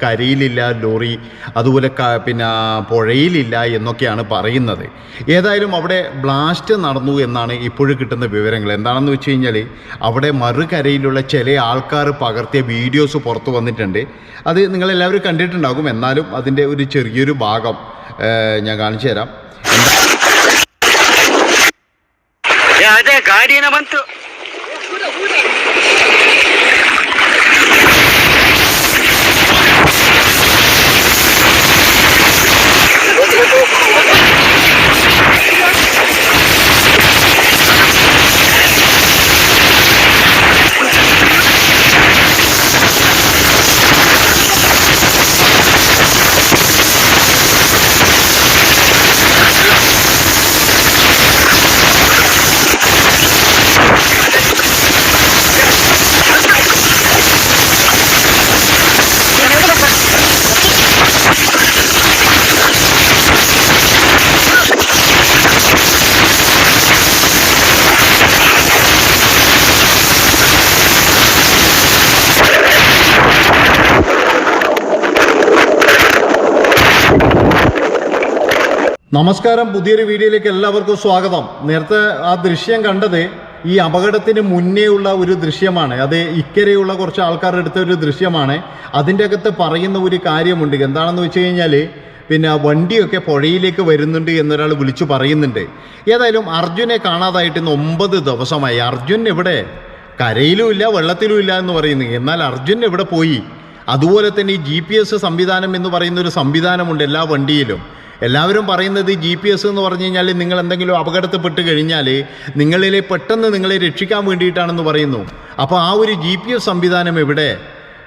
കരയിലില്ല lorry അതുപോലെ ക- പിന്നെ പുഴയിലില്ല എന്നൊക്കെയാണ് പറയുന്നത് ഏതായാലും അവിടെ ബ്ലാസ്റ്റ് നടന്നു എന്നാണ് ഇപ്പോഴും കിട്ടുന്ന വിവരങ്ങൾ എന്താണെന്ന് വെച്ച് കഴിഞ്ഞാൽ അവിടെ മറുകരയിലുള്ള ചില ആൾക്കാർ പകർത്തിയ വീഡിയോസ് പുറത്തു വന്നിട്ടുണ്ട് അത് നിങ്ങളെല്ലാവരും കണ്ടിട്ടുണ്ടാകും എന്നാലും അതിൻ്റെ ഒരു ചെറിയൊരു ഭാഗം ഏഹ്, ഞാൻ കാണിച്ചു തരാം ಏ, ಅದೇ ಗಾಡಿನ ಬಂತು നമസ്കാരം. പുതിയൊരു വീഡിയോയിലേക്ക് എല്ലാവർക്കും സ്വാഗതം. നേരത്തെ ആ ദൃശ്യം കണ്ടത് ഈ അപകടത്തിന് മുന്നേ ഉള്ള ഒരു ദൃശ്യമാണ്. അത് ഇക്കരെയുള്ള കുറച്ച് ആൾക്കാർ അടുത്ത ഒരു ദൃശ്യമാണ്. അതിന്റെ അകത്ത് പറയുന്ന ഒരു കാര്യമുണ്ട്. എന്താണെന്ന് വെച്ച് കഴിഞ്ഞാൽ പിന്നെ വണ്ടിയൊക്കെ പുഴയിലേക്ക് വരുന്നുണ്ട് എന്നൊരാൾ വിളിച്ചു പറയുന്നുണ്ട്. ഏതായാലും അർജുനെ കാണാതായിട്ട് ഇന്ന് ഒമ്പത് ദിവസമായി. അർജുൻ എവിടെ കരയിലുമില്ല വെള്ളത്തിലുമില്ല എന്ന് പറയുന്നു. എന്നാൽ അർജുൻ എവിടെ പോയി? അതുപോലെ തന്നെ ഈ ജി പി എസ് സംവിധാനം എന്ന് പറയുന്ന ഒരു സംവിധാനമുണ്ട് എല്ലാ വണ്ടിയിലും. എല്ലാവരും പറയുന്നത് ജി പി എസ് എന്ന് പറഞ്ഞു കഴിഞ്ഞാൽ നിങ്ങൾ എന്തെങ്കിലും അപകടത്തിൽപ്പെട്ട് കഴിഞ്ഞാൽ നിങ്ങളിലെ പെട്ടെന്ന് നിങ്ങളെ രക്ഷിക്കാൻ വേണ്ടിയിട്ടാണെന്ന് പറയുന്നു. അപ്പോൾ ആ ഒരു ജി പി എസ് സംവിധാനം എവിടെ?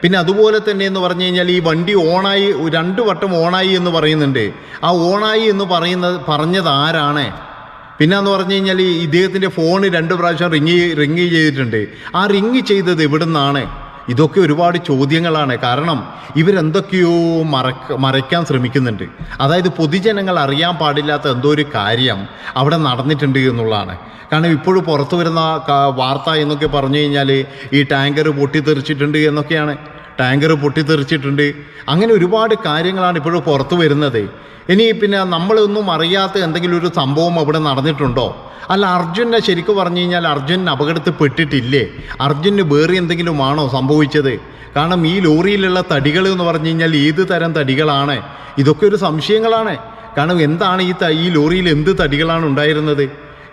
പിന്നെ അതുപോലെ തന്നെ എന്ന് പറഞ്ഞു കഴിഞ്ഞാൽ ഈ വണ്ടി ഓണായി രണ്ട് വട്ടം ഓണായി എന്ന് പറയുന്നുണ്ട്. ആ ഓണായി എന്ന് പറയുന്നത് പറഞ്ഞത് ആരാണ്? പിന്നെ എന്ന് പറഞ്ഞു കഴിഞ്ഞാൽ ഇദ്ദേഹത്തിന്റെ ഫോൺ രണ്ട് പ്രാവശ്യം റിങ് റിങ് ചെയ്തിട്ടുണ്ട്. ആ റിങ് ചെയ്തത് എവിടുന്നാണ്? ഇതൊക്കെ ഒരുപാട് ചോദ്യങ്ങളാണ്. കാരണം ഇവരെന്തൊക്കെയോ മറക്ക മറയ്ക്കാൻ ശ്രമിക്കുന്നുണ്ട്. അതായത് പൊതുജനങ്ങൾ അറിയാൻ പാടില്ലാത്ത എന്തോ ഒരു കാര്യം അവിടെ നടന്നിട്ടുണ്ട് എന്നുള്ളതാണ്. കാരണം ഇപ്പോഴും പുറത്തു വരുന്ന വാർത്ത എന്നൊക്കെ പറഞ്ഞു കഴിഞ്ഞാൽ ഈ ടാങ്കർ പൊട്ടിത്തെറിച്ചിട്ടുണ്ട് എന്നൊക്കെയാണ്. ടാങ്കർ പൊട്ടിത്തെറിച്ചിട്ടുണ്ട്. അങ്ങനെ ഒരുപാട് കാര്യങ്ങളാണ് ഇപ്പോഴും പുറത്തു വരുന്നത്. ഇനി പിന്നെ നമ്മളൊന്നും അറിയാത്ത എന്തെങ്കിലും ഒരു സംഭവം അവിടെ നടന്നിട്ടുണ്ടോ? അല്ല അർജുനെ ശരിക്കും പറഞ്ഞു കഴിഞ്ഞാൽ അർജുൻ അപകടത്തിൽ പെട്ടിട്ടില്ലേ അർജുന് വേറെ എന്തെങ്കിലും ആണോ സംഭവിച്ചത്? കാരണം ഈ ലോറിയിലുള്ള തടികൾ എന്ന് പറഞ്ഞു കഴിഞ്ഞാൽ ഏത് തരം തടികളാണ്? ഇതൊക്കെ ഒരു സംശയങ്ങളാണ്. കാരണം എന്താണ് ഈ ഈ ലോറിയിൽ എന്ത് തടികളാണ് ഉണ്ടായിരുന്നത്?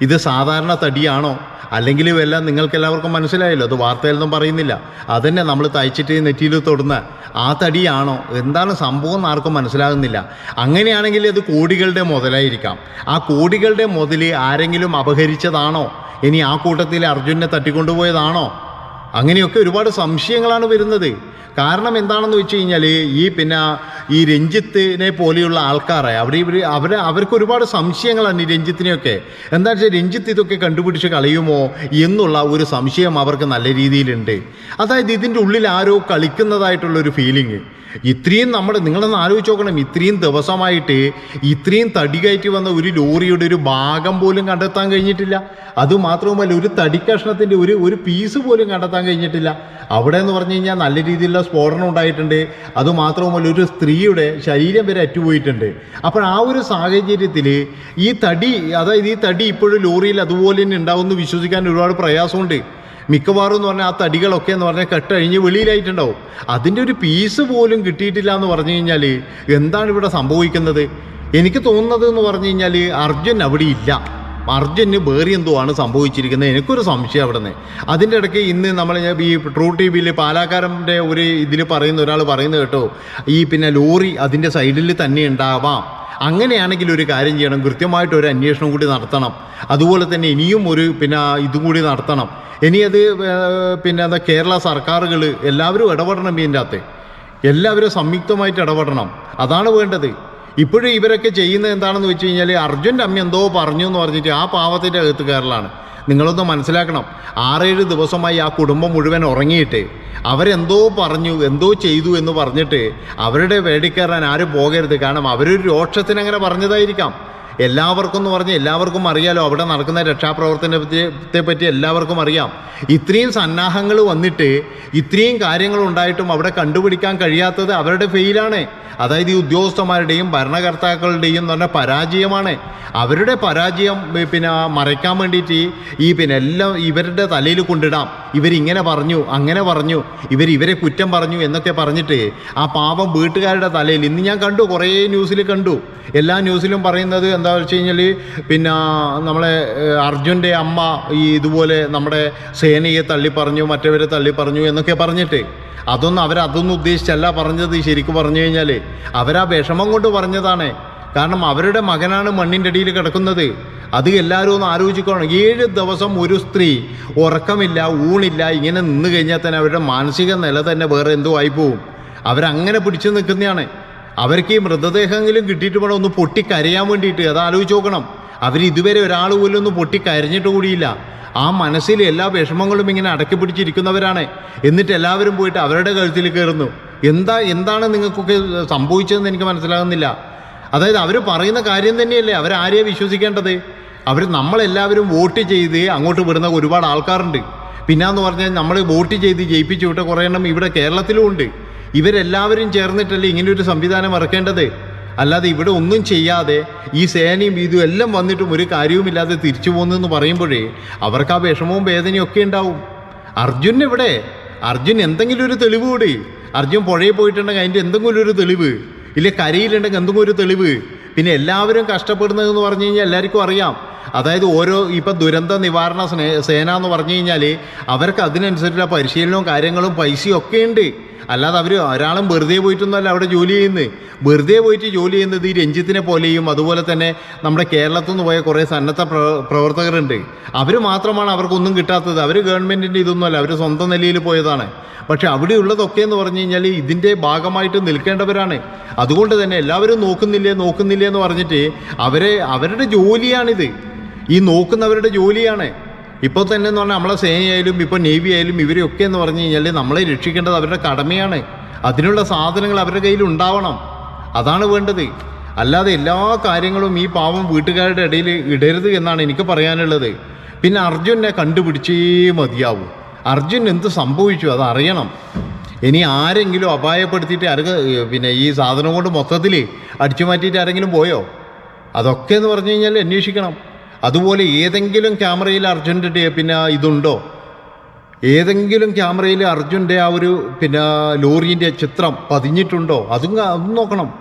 ഇത് സാധാരണ തടിയാണോ? അല്ലെങ്കിൽ വല്ല നിങ്ങൾക്ക് എല്ലാവർക്കും മനസ്സിലായല്ലോ അത് വാർത്തയിലൊന്നും പറയുന്നില്ല. അതന്നെ നമ്മൾ തയ്ച്ചിട്ട് നെറ്റിയിൽ തൊടുന്ന ആ തടിയാണോ? എന്താണ് സംഭവം എന്ന് ആർക്കും മനസ്സിലാകുന്നില്ല. അങ്ങനെയാണെങ്കിൽ അത് കോടികളുടെ മുതലായിരിക്കാം. ആ കോടികളുടെ മുതൽ ആരെങ്കിലും അപഹരിച്ചതാണോ? ഇനി ആ കൂട്ടത്തിൽ അർജുനെ തട്ടിക്കൊണ്ടുപോയതാണോ? അങ്ങനെയൊക്കെ ഒരുപാട് സംശയങ്ങളാണ് വരുന്നത്. കാരണം എന്താണെന്ന് വെച്ച് കഴിഞ്ഞാൽ ഈ പിന്നെ ഈ രഞ്ജിത്തിനെ പോലെയുള്ള ആൾക്കാരെ അവിടെ ഇവർ അവർ അവർക്ക് ഒരുപാട് സംശയങ്ങളാണ് ഈ രഞ്ജിത്തിനെയൊക്കെ. എന്താ വെച്ചാൽ രഞ്ജിത്ത് ഇതൊക്കെ കണ്ടുപിടിച്ച് കളയുമോ എന്നുള്ള ഒരു സംശയം അവർക്ക് നല്ല രീതിയിലുണ്ട്. അതായത് ഇതിന്റെ ഉള്ളിൽ ആരോ കളിക്കുന്നതായിട്ടുള്ള ഒരു ഫീലിംഗ് ഇത്രയും നമ്മൾ നിങ്ങളൊന്ന് ആലോചിച്ച് നോക്കണം. ഇത്രയും ദിവസമായിട്ട് ഇത്രയും തടി കയറ്റി വന്ന ഒരു ലോറിയുടെ ഒരു ഭാഗം പോലും കണ്ടെത്താൻ കഴിഞ്ഞിട്ടില്ല. അതുമാത്രവുമല്ല ഒരു തടി കഷ്ണത്തിന്റെ ഒരു ഒരു പീസ് പോലും കണ്ടെത്താൻ കഴിഞ്ഞിട്ടില്ല. അവിടെ എന്ന് പറഞ്ഞു കഴിഞ്ഞാൽ നല്ല രീതിയിലുള്ള സ്ഫോടനം ഉണ്ടായിട്ടുണ്ട്. അതുമാത്രവുമല്ല ഒരു സ്ത്രീയുടെ ശരീരം വരെ അറ്റുപോയിട്ടുണ്ട്. അപ്പോൾ ആ ഒരു സാഹചര്യത്തിൽ ഈ തടി അതായത് ഈ തടി ഇപ്പോഴും ലോറിയിൽ അതുപോലെ തന്നെ ഉണ്ടാവുമെന്ന് വിശ്വസിക്കാൻ ഒരുപാട് പ്രയാസമുണ്ട്. മിക്കവാറും എന്ന് പറഞ്ഞാൽ ആ തടികളൊക്കെ എന്ന് പറഞ്ഞാൽ കെട്ടഴിഞ്ഞ് വെളിയിലായിട്ടുണ്ടാവും. അതിന്റെ ഒരു പീസ് പോലും കിട്ടിയിട്ടില്ല എന്ന് പറഞ്ഞു കഴിഞ്ഞാൽ എന്താണ് ഇവിടെ സംഭവിക്കുന്നത്? എനിക്ക് തോന്നുന്നത് എന്ന് പറഞ്ഞു കഴിഞ്ഞാൽ അർജുൻ അവിടെ ഇല്ല. അർജുന് വേറെ എന്തോ ആണ് സംഭവിച്ചിരിക്കുന്നത്. എനിക്കൊരു സംശയം അവിടെ നിന്ന്. അതിന്റെ ഇടയ്ക്ക് ഇന്ന് നമ്മൾ ഈ ട്രൂ ടി വിയിൽ പാലാക്കാരന്റെ ഒരു ഇതിൽ പറയുന്ന ഒരാൾ പറയുന്നത് കേട്ടോ. ഈ പിന്നെ ലോറി അതിന്റെ സൈഡിൽ തന്നെ ഉണ്ടാവാം. അങ്ങനെയാണെങ്കിൽ ഒരു കാര്യം ചെയ്യണം. കൃത്യമായിട്ട് ഒരു അന്വേഷണം കൂടി നടത്തണം. അതുപോലെ തന്നെ ഇനിയും ഒരു പിന്നെ ഇതും കൂടി നടത്തണം. ഇനി അത് പിന്നെ എന്താ കേരള സർക്കാരുകൾ എല്ലാവരും ഇടപെടണം ഇതിന്റെ അകത്ത് എല്ലാവരും സംയുക്തമായിട്ട് ഇടപെടണം. അതാണ് വേണ്ടത്. ഇപ്പോഴും ഇവരൊക്കെ ചെയ്യുന്നത് എന്താണെന്ന് വെച്ച് കഴിഞ്ഞാൽ അർജുന്റെ അമ്മ എന്തോ പറഞ്ഞു എന്ന് പറഞ്ഞിട്ട് ആ പാവത്തിന്റെ അകത്ത് കയറലാണ് നിങ്ങളൊന്ന് മനസ്സിലാക്കണം. ആറേഴ് ദിവസമായി ആ കുടുംബം മുഴുവൻ ഉറങ്ങിയിട്ട് അവരെന്തോ പറഞ്ഞു എന്തോ ചെയ്തു എന്ന് പറഞ്ഞിട്ട് അവരുടെ വേടിക്കേറാൻ ആരും പോകരുത്. കാരണം അവരൊരു രോക്ഷത്തിന് അങ്ങനെ പറഞ്ഞതായിരിക്കാം. എല്ലാവർക്കും എന്ന് പറഞ്ഞ് എല്ലാവർക്കും അറിയാലോ അവിടെ നടക്കുന്ന രക്ഷാപ്രവർത്തനത്തെ പറ്റി എല്ലാവർക്കും അറിയാം. ഇത്രയും സന്നാഹങ്ങൾ വന്നിട്ട് ഇത്രയും കാര്യങ്ങൾ ഉണ്ടായിട്ടും അവിടെ കണ്ടുപിടിക്കാൻ കഴിയാത്തത് അവരുടെ ഫെയിലാണ്. അതായത് ഈ ഉദ്യോഗസ്ഥന്മാരുടെയും ഭരണകർത്താക്കളുടെയും എന്ന് പറഞ്ഞാൽ പരാജയമാണ്. അവരുടെ പരാജയം പിന്നെ മറയ്ക്കാൻ വേണ്ടിയിട്ട് ഈ- പിന്നെ എല്ലാം ഇവരുടെ തലയിൽ കൊണ്ടിടാം. ഇവരിങ്ങനെ പറഞ്ഞു അങ്ങനെ പറഞ്ഞു ഇവർ ഇവരെ കുറ്റം പറഞ്ഞു എന്നൊക്കെ പറഞ്ഞിട്ട് ആ പാവം വീട്ടുകാരുടെ തലയിൽ ഇന്ന് ഞാൻ കണ്ടു കുറേ ന്യൂസിൽ കണ്ടു. എല്ലാ ന്യൂസിലും പറയുന്നത് എന്താ വെച്ച് കഴിഞ്ഞാൽ പിന്നെ നമ്മളെ അർജുന്റെ അമ്മ ഈ ഇതുപോലെ നമ്മുടെ സേനയെ തള്ളി പറഞ്ഞു മറ്റവരെ തള്ളി പറഞ്ഞു എന്നൊക്കെ പറഞ്ഞിട്ട്. അതൊന്നും അവരതൊന്നും ഉദ്ദേശിച്ചല്ല പറഞ്ഞത് ശരിക്കും പറഞ്ഞു കഴിഞ്ഞാൽ അവരാ വിഷമം കൊണ്ട് പറഞ്ഞതാണ്. കാരണം അവരുടെ മകനാണ് മണ്ണിന്റെ അടിയിൽ കിടക്കുന്നത്. അത് എല്ലാവരും ഒന്ന് ആലോചിക്കണം. ഏഴ് ദിവസം ഒരു സ്ത്രീ ഉറക്കമില്ല ഊണില്ല ഇങ്ങനെ നിന്ന് കഴിഞ്ഞാൽ തന്നെ അവരുടെ മാനസിക നില തന്നെ വേറെ എന്തോ ആയിപ്പോവും അവരങ്ങനെ പിടിച്ചു നിൽക്കുന്നതാണ്. അവർക്ക് ഈ മൃതദേഹമെങ്കിലും കിട്ടിയിട്ട് വേണം ഒന്ന് പൊട്ടിക്കരയാൻ വേണ്ടിയിട്ട് അത് ആലോചിച്ച് നോക്കണം. അവർ ഇതുവരെ ഒരാൾ പോലും ഒന്ന് പൊട്ടിക്കരഞ്ഞിട്ട് കൂടിയില്ല. ആ മനസ്സിൽ എല്ലാ വിഷമങ്ങളും ഇങ്ങനെ അടക്കി പിടിച്ചിരിക്കുന്നവരാണ്. എന്നിട്ട് എല്ലാവരും പോയിട്ട് അവരുടെ കഴുത്തിൽ കയറുന്നു. എന്താ എന്താണ് നിങ്ങൾക്കൊക്കെ സംഭവിച്ചതെന്ന് എനിക്ക് മനസ്സിലാകുന്നില്ല. അതായത് അവർ പറയുന്ന കാര്യം തന്നെയല്ലേ അവരാരെയാണ് വിശ്വസിക്കേണ്ടത്? അവർ നമ്മളെല്ലാവരും വോട്ട് ചെയ്ത് അങ്ങോട്ട് വിടുന്ന ഒരുപാട് ആൾക്കാരുണ്ട്. പിന്നാന്ന് പറഞ്ഞാൽ നമ്മൾ വോട്ട് ചെയ്ത് ജയിപ്പിച്ചു വിട്ട കുറേ എണ്ണം ഇവിടെ കേരളത്തിലും ഉണ്ട്. ഇവരെല്ലാവരും ചേർന്നിട്ടല്ലേ ഇങ്ങനെ ഒരു സംവിധാനം ഇറക്കേണ്ടത്? അല്ലാതെ ഇവിടെ ഒന്നും ചെയ്യാതെ ഈ സേനയും ഇതും എല്ലാം വന്നിട്ടും ഒരു കാര്യവുമില്ലാതെ തിരിച്ചു പോകുന്നെന്ന് പറയുമ്പോഴേ അവർക്ക് ആ വിഷമവും വേദനയും ഒക്കെ ഉണ്ടാവും. അർജുൻ ഇവിടെ അർജുൻ എന്തെങ്കിലും ഒരു തെളിവ് കൂടി. അർജുൻ പുഴയിൽ പോയിട്ടുണ്ടെങ്കിൽ അതിന്റെ എന്തെങ്കിലും ഒരു തെളിവ്. ഇല്ല കരയിലുണ്ടെങ്കിൽ എന്തെങ്കിലും ഒരു തെളിവ്. പിന്നെ എല്ലാവരും കഷ്ടപ്പെടുന്നതെന്ന് പറഞ്ഞു കഴിഞ്ഞാൽ എല്ലാവർക്കും അറിയാം. അതായത് ഓരോ ഇപ്പം ദുരന്ത നിവാരണ സ്നേ എന്ന് പറഞ്ഞു കഴിഞ്ഞാൽ അവർക്ക് അതിനനുസരിച്ചുള്ള പരിശീലനവും കാര്യങ്ങളും പൈസയും ഒക്കെ ഉണ്ട്. അല്ലാതെ അവർ ഒരാളും വെറുതെ പോയിട്ടൊന്നുമല്ല അവിടെ ജോലി ചെയ്യുന്നത്. വെറുതെ പോയിട്ട് ജോലി ചെയ്യുന്നത് ഈ രഞ്ജിത്തിനെ പോലെയും അതുപോലെ തന്നെ നമ്മുടെ കേരളത്തിൽ നിന്ന് പോയ കുറേ സന്നദ്ധ പ്ര പ്രവർത്തകരുണ്ട്. അവർ മാത്രമാണ് അവർക്കൊന്നും കിട്ടാത്തത്. അവർ ഗവൺമെന്റിന്റെ ഇതൊന്നുമല്ല. അവർ സ്വന്തം നിലയിൽ പോയതാണ്. പക്ഷെ അവിടെ ഉള്ളതൊക്കെ എന്ന് പറഞ്ഞു കഴിഞ്ഞാൽ ഇതിന്റെ ഭാഗമായിട്ട് നിൽക്കേണ്ടവരാണ്. അതുകൊണ്ട് തന്നെ എല്ലാവരും നോക്കുന്നില്ലേ നോക്കുന്നില്ലേ എന്ന് പറഞ്ഞിട്ട് അവരെ അവരുടെ ജോലിയാണിത്. ഈ നോക്കുന്നവരുടെ ജോലിയാണ്. ഇപ്പോൾ തന്നെ എന്ന് പറഞ്ഞാൽ നമ്മളെ സേനയായാലും ഇപ്പോൾ നേവി ആയാലും ഇവരെയൊക്കെ എന്ന് പറഞ്ഞു കഴിഞ്ഞാൽ നമ്മളെ രക്ഷിക്കേണ്ടത് അവരുടെ കടമയാണ്. അതിനുള്ള സാധനങ്ങൾ അവരുടെ കയ്യിൽ ഉണ്ടാവണം. അതാണ് വേണ്ടത്. അല്ലാതെ എല്ലാ കാര്യങ്ങളും ഈ പാവം വീട്ടുകാരുടെ ഇടയിൽ ഇടരുത് എന്നാണ് എനിക്ക് പറയാനുള്ളത്. പിന്നെ അർജുനെ കണ്ടുപിടിച്ചേ മതിയാവൂ. അർജുൻ എന്ത് സംഭവിച്ചു? അതറിയണം. ഇനി ആരെങ്കിലും അപായപ്പെടുത്തിയിട്ട് ആർക്ക് പിന്നെ ഈ സാധനം കൊണ്ട് മൊത്തത്തിൽ അടിച്ചു മാറ്റിയിട്ട് ആരെങ്കിലും പോയോ? അതൊക്കെ എന്ന് പറഞ്ഞു കഴിഞ്ഞാൽ അന്വേഷിക്കണം. അതുപോലെ ഏതെങ്കിലും ക്യാമറയിൽ അർജുന്റെ പിന്നെ ഇതുണ്ടോ? ഏതെങ്കിലും ക്യാമറയിൽ അർജുന്റെ ആ ഒരു പിന്നെ ലോറിന്റെ ചിത്രം പതിഞ്ഞിട്ടുണ്ടോ? അതും അതും നോക്കണം.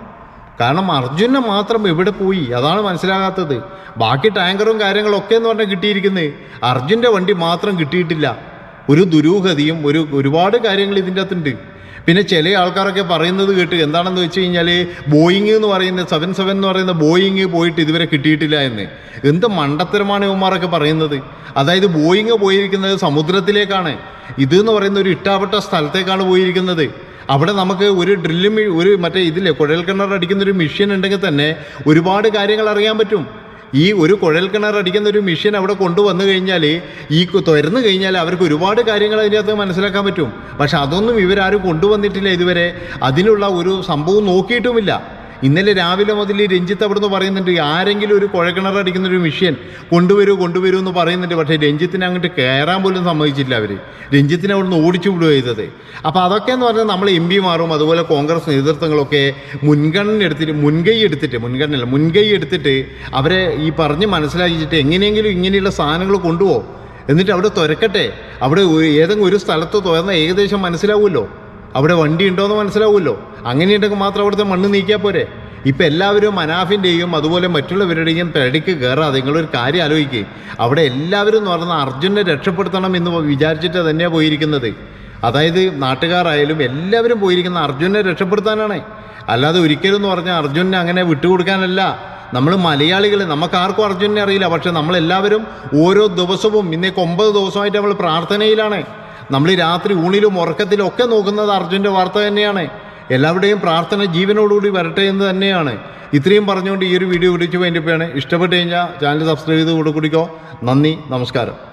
കാരണം അർജുനെ മാത്രം എവിടെ പോയി? അതാണ് മനസ്സിലാകാത്തത്. ബാക്കി ടാങ്കറും കാര്യങ്ങളൊക്കെ എന്ന് പറഞ്ഞാൽ കിട്ടിയിരിക്കുന്നത് അർജുന്റെ വണ്ടി മാത്രം കിട്ടിയിട്ടില്ല. ഒരു ദുരൂഹതയും ഒരു ഒരുപാട് കാര്യങ്ങൾ ഇതിന്റെ അകത്തുണ്ട്. പിന്നെ ചില ആൾക്കാരൊക്കെ പറയുന്നത് കേട്ട് എന്താണെന്ന് വെച്ച് കഴിഞ്ഞാൽ ബോയിങ് എന്ന് പറയുന്ന സെവൻ സെവൻ എന്ന് പറയുന്ന ബോയിങ് പോയിട്ട് ഇതുവരെ കിട്ടിയിട്ടില്ല എന്ന്. എന്ത് മണ്ടത്തരമാണ് ഇവന്മാരൊക്കെ പറയുന്നത്? അതായത് ബോയിങ് പോയിരിക്കുന്നത് സമുദ്രത്തിലേക്കാണ്. ഇത് എന്ന് പറയുന്ന ഒരു ഇട്ടാവട്ട സ്ഥലത്തേക്കാണ് പോയിരിക്കുന്നത്. അവിടെ നമുക്ക് ഒരു ഡ്രില്ല് ഒരു മറ്റേ ഇതില്ലേ കുഴൽ കിണർ അടിക്കുന്ന ഒരു മെഷീൻ ഉണ്ടെങ്കിൽ തന്നെ ഒരുപാട് കാര്യങ്ങൾ അറിയാൻ പറ്റും. ഈ ഒരു കുഴൽ കിണർ അടിക്കുന്ന ഒരു മെഷീൻ അവിടെ കൊണ്ടുവന്നു കഴിഞ്ഞാൽ ഈ തുരന്നു കഴിഞ്ഞാൽ അവർക്ക് ഒരുപാട് കാര്യങ്ങൾ അതിനകത്ത് മനസ്സിലാക്കാൻ പറ്റും. പക്ഷെ അതൊന്നും ഇവരാരും കൊണ്ടുവന്നിട്ടില്ല ഇതുവരെ. അതിനുള്ള ഒരു സംഭവം നോക്കിയിട്ടുമില്ല. ഇന്നലെ രാവിലെ മുതൽ ഈ രഞ്ജിത്ത് അവിടുന്ന് പറയുന്നുണ്ട് ആരെങ്കിലും ഒരു കുഴക്കിണർ അടിക്കുന്ന ഒരു മിഷൻ കൊണ്ടുവരൂ കൊണ്ടുവരൂ എന്ന് പറയുന്നുണ്ട്. പക്ഷേ രഞ്ജിത്തിനെ അങ്ങോട്ട് കയറാൻ പോലും സമ്മതിച്ചില്ല അവർ രഞ്ജിത്തിനെ അവിടുന്ന് ഓടിച്ചു വിടുക ചെയ്തത്. അപ്പോൾ അതൊക്കെ എന്ന് പറഞ്ഞാൽ നമ്മൾ എം പിമാരും അതുപോലെ കോൺഗ്രസ് നേതൃത്വങ്ങളൊക്കെ മുൻഗണന എടുത്തിട്ട് മുൻകൈ എടുത്തിട്ട് മുൻഗണനയല്ല മുൻകൈ എടുത്തിട്ട് അവരെ ഈ പറഞ്ഞ് മനസ്സിലാക്കിയിട്ട് എങ്ങനെയെങ്കിലും ഇങ്ങനെയുള്ള സാധനങ്ങൾ കൊണ്ടുപോകും എന്നിട്ട് അവിടെ തുരക്കട്ടെ. അവിടെ ഏതെങ്കിലും ഒരു സ്ഥലത്ത് തുറന്നാൽ ഏകദേശം മനസ്സിലാവുമല്ലോ. അവിടെ വണ്ടി ഉണ്ടോയെന്ന് മനസ്സിലാവുമല്ലോ. അങ്ങനെയുണ്ടെങ്കിൽ മാത്രം അവിടുത്തെ മണ്ണ് നീക്കിയാൽ പോരെ. ഇപ്പം എല്ലാവരും മനാഫിന്റെയും അതുപോലെ മറ്റുള്ളവരുടെയും പേടിക്ക് കയറാതെ നിങ്ങളൊരു കാര്യം ആലോചിക്കുക അവിടെ എല്ലാവരും എന്ന് പറഞ്ഞാൽ അർജുനെ രക്ഷപ്പെടുത്തണം എന്ന് വിചാരിച്ചിട്ട് തന്നെയാണ് പോയിരിക്കുന്നത്. അതായത് നാട്ടുകാരായാലും എല്ലാവരും പോയിരിക്കുന്ന അർജുനെ രക്ഷപ്പെടുത്താനാണ്. അല്ലാതെ ഒരിക്കലും എന്ന് പറഞ്ഞാൽ അർജുനെ അങ്ങനെ വിട്ടുകൊടുക്കാനല്ല. നമ്മൾ മലയാളികൾ നമുക്ക് ആർക്കും അർജുനെ അറിയില്ല. പക്ഷെ നമ്മളെല്ലാവരും ഓരോ ദിവസവും ഇന്നേക്ക് ഒമ്പത് ദിവസമായിട്ട് നമ്മൾ പ്രാർത്ഥനയിലാണ്. നമ്മൾ ഈ രാത്രി ഊണിലും ഉറക്കത്തിലും ഒക്കെ നോക്കുന്നത് അർജുന്റെ വാർത്ത തന്നെയാണ്. എല്ലാവരുടെയും പ്രാർത്ഥന ജീവനോടുകൂടി വരട്ടെ എന്ന് തന്നെയാണ്. ഇത്രയും പറഞ്ഞുകൊണ്ട് ഈ ഒരു വീഡിയോ വിളിച്ചു വേണ്ടിപ്പോയാണ് ഇഷ്ടപ്പെട്ട് കഴിഞ്ഞാൽ ചാനൽ സബ്സ്ക്രൈബ് ചെയ്ത് കൂടെ കുടിക്കോ. നന്ദി നമസ്കാരം.